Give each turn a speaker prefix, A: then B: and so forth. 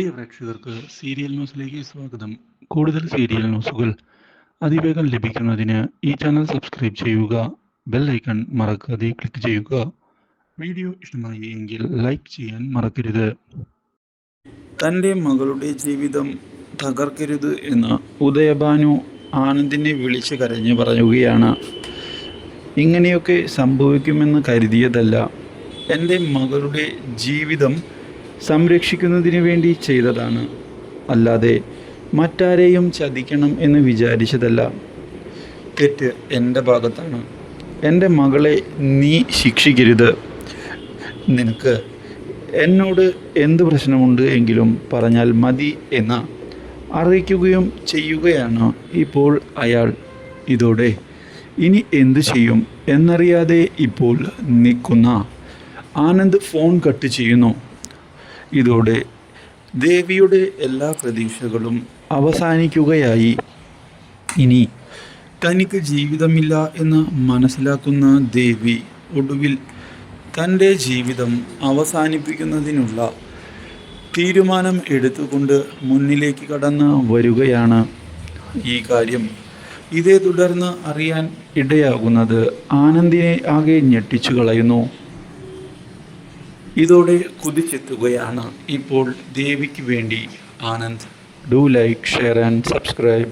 A: പ്രിയ പ്രേക്ഷകർക്ക് സീരിയൽ ന്യൂസിലേക്ക് സ്വാഗതം. കൂടുതൽ സീരിയൽ ന്യൂസുകൾ അതിവേഗം ലഭിക്കുന്നതിന് ഈ ചാനൽ സബ്സ്ക്രൈബ് ചെയ്യുക ബെൽ ഐക്കൺ മറക്കാതെ ക്ലിക്ക് ചെയ്യുക. വീഡിയോ ഇഷ്ടമായി എങ്കിൽ ലൈക്ക് ചെയ്യാൻ മറക്കരുത്. തന്റെ മകളുടെ ജീവിതം തകർക്കരുത് എന്ന് ഉദയഭാനു ആനന്ദിനെ വിളിച്ച് കരഞ്ഞു പറയുകയാണ്. ഇങ്ങനെയൊക്കെ സംഭവിക്കുമെന്ന് കരുതിയതല്ല. എന്റെ മകളുടെ ജീവിതം സംരക്ഷിക്കുന്നതിന് വേണ്ടി ചെയ്തതാണ്. അല്ലാതെ മറ്റാരെയും ചതിക്കണം എന്ന് വിചാരിച്ചതല്ല. തെറ്റ് എന്റെ ഭാഗത്താണ്. എന്റെ മകളെ നീ ശിക്ഷിക്കരുത്. നിനക്ക് എന്നോട് എന്ത് പ്രശ്നമുണ്ട് എങ്കിലും പറഞ്ഞാൽ മതി എന്ന് അറിയിക്കുകയും ചെയ്യുകയാണ് ഇപ്പോൾ അയാൾ. ഇതോടെ ഇനി എന്ത് ചെയ്യും എന്നറിയാതെ ഇപ്പോൾ നിൽക്കുന്ന ആനന്ദ് ഫോൺ കട്ട് ചെയ്യുന്നു. ഇതോടെ ദേവിയുടെ എല്ലാ പ്രതീക്ഷകളും അവസാനിക്കുകയായി. ഇനി തനിക്ക് ജീവിതമില്ല എന്ന് മനസ്സിലാക്കുന്ന ദേവി ഒടുവിൽ തന്റെ ജീവിതം അവസാനിപ്പിക്കുന്നതിനുള്ള തീരുമാനം എടുത്തുകൊണ്ട് മുന്നിലേക്ക് കടന്ന് വരികയാണ് ഈ കാര്യം. ഇതേ തുടർന്ന് അറിയാൻ ഇടയാകുന്നത് ആനന്ദിനെ ആകെ ഞെട്ടിച്ചു കളയുന്നു. ഇതോടെ കുതിച്ചെത്തുകയാണ് ഇപ്പോൾ ദേവിക്ക് വേണ്ടി Anand. Do like share and subscribe